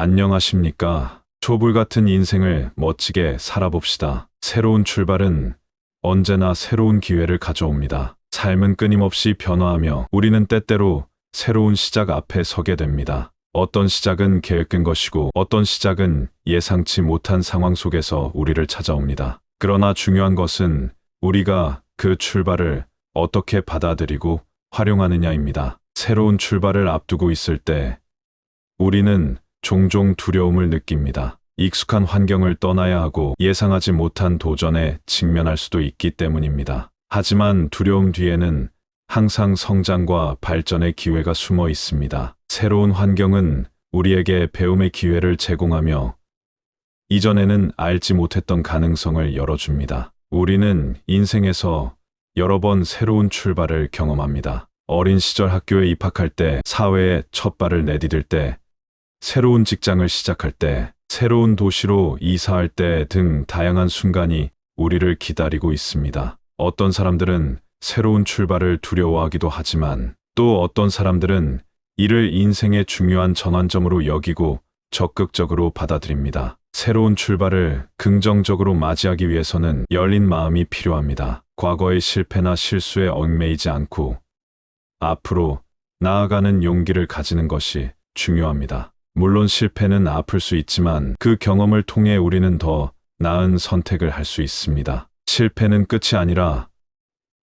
안녕하십니까. 초불 같은 인생을 멋지게 살아봅시다. 새로운 출발은 언제나 새로운 기회를 가져옵니다. 삶은 끊임없이 변화하며 우리는 때때로 새로운 시작 앞에 서게 됩니다. 어떤 시작은 계획된 것이고 어떤 시작은 예상치 못한 상황 속에서 우리를 찾아옵니다. 그러나 중요한 것은 우리가 그 출발을 어떻게 받아들이고 활용하느냐입니다. 새로운 출발을 앞두고 있을 때 우리는 종종 두려움을 느낍니다. 익숙한 환경을 떠나야 하고 예상하지 못한 도전에 직면할 수도 있기 때문입니다. 하지만 두려움 뒤에는 항상 성장과 발전의 기회가 숨어 있습니다. 새로운 환경은 우리에게 배움의 기회를 제공하며 이전에는 알지 못했던 가능성을 열어줍니다. 우리는 인생에서 여러 번 새로운 출발을 경험합니다. 어린 시절 학교에 입학할 때, 사회에 첫 발을 내디딜 때, 새로운 직장을 시작할 때, 새로운 도시로 이사할 때 등 다양한 순간이 우리를 기다리고 있습니다. 어떤 사람들은 새로운 출발을 두려워하기도 하지만 또 어떤 사람들은 이를 인생의 중요한 전환점으로 여기고 적극적으로 받아들입니다. 새로운 출발을 긍정적으로 맞이하기 위해서는 열린 마음이 필요합니다. 과거의 실패나 실수에 얽매이지 않고 앞으로 나아가는 용기를 가지는 것이 중요합니다. 물론 실패는 아플 수 있지만 그 경험을 통해 우리는 더 나은 선택을 할 수 있습니다. 실패는 끝이 아니라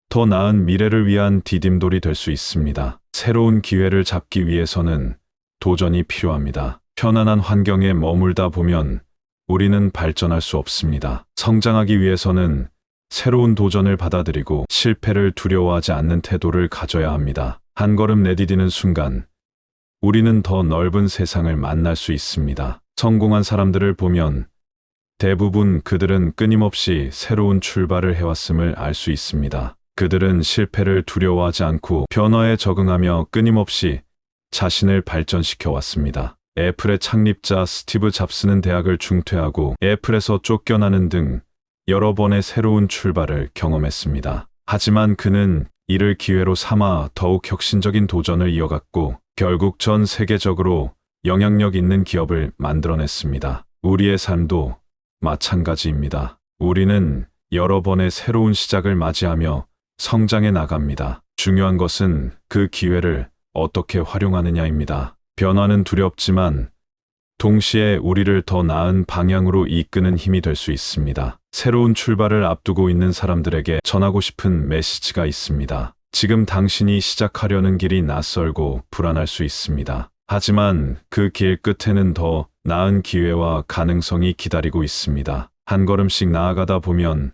더 나은 미래를 위한 디딤돌이 될 수 있습니다. 새로운 기회를 잡기 위해서는 도전이 필요합니다. 편안한 환경에 머물다 보면 우리는 발전할 수 없습니다. 성장하기 위해서는 새로운 도전을 받아들이고 실패를 두려워하지 않는 태도를 가져야 합니다. 한 걸음 내디디는 순간 우리는 더 넓은 세상을 만날 수 있습니다. 성공한 사람들을 보면 대부분 그들은 끊임없이 새로운 출발을 해왔음을 알 수 있습니다. 그들은 실패를 두려워하지 않고 변화에 적응하며 끊임없이 자신을 발전시켜 왔습니다. 애플의 창립자 스티브 잡스는 대학을 중퇴하고 애플에서 쫓겨나는 등 여러 번의 새로운 출발을 경험했습니다. 하지만 그는 이를 기회로 삼아 더욱 혁신적인 도전을 이어갔고 결국 전 세계적으로 영향력 있는 기업을 만들어냈습니다. 우리의 삶도 마찬가지입니다. 우리는 여러 번의 새로운 시작을 맞이하며 성장해 나갑니다. 중요한 것은 그 기회를 어떻게 활용하느냐입니다. 변화는 두렵지만 동시에 우리를 더 나은 방향으로 이끄는 힘이 될 수 있습니다. 새로운 출발을 앞두고 있는 사람들에게 전하고 싶은 메시지가 있습니다. 지금 당신이 시작하려는 길이 낯설고 불안할 수 있습니다. 하지만 그 길 끝에는 더 나은 기회와 가능성이 기다리고 있습니다. 한 걸음씩 나아가다 보면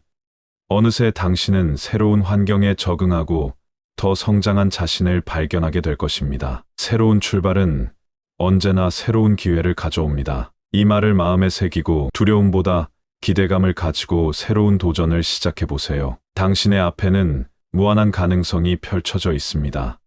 어느새 당신은 새로운 환경에 적응하고 더 성장한 자신을 발견하게 될 것입니다. 새로운 출발은 언제나 새로운 기회를 가져옵니다. 이 말을 마음에 새기고 두려움보다 기대감을 가지고 새로운 도전을 시작해 보세요. 당신의 앞에는 무한한 가능성이 펼쳐져 있습니다.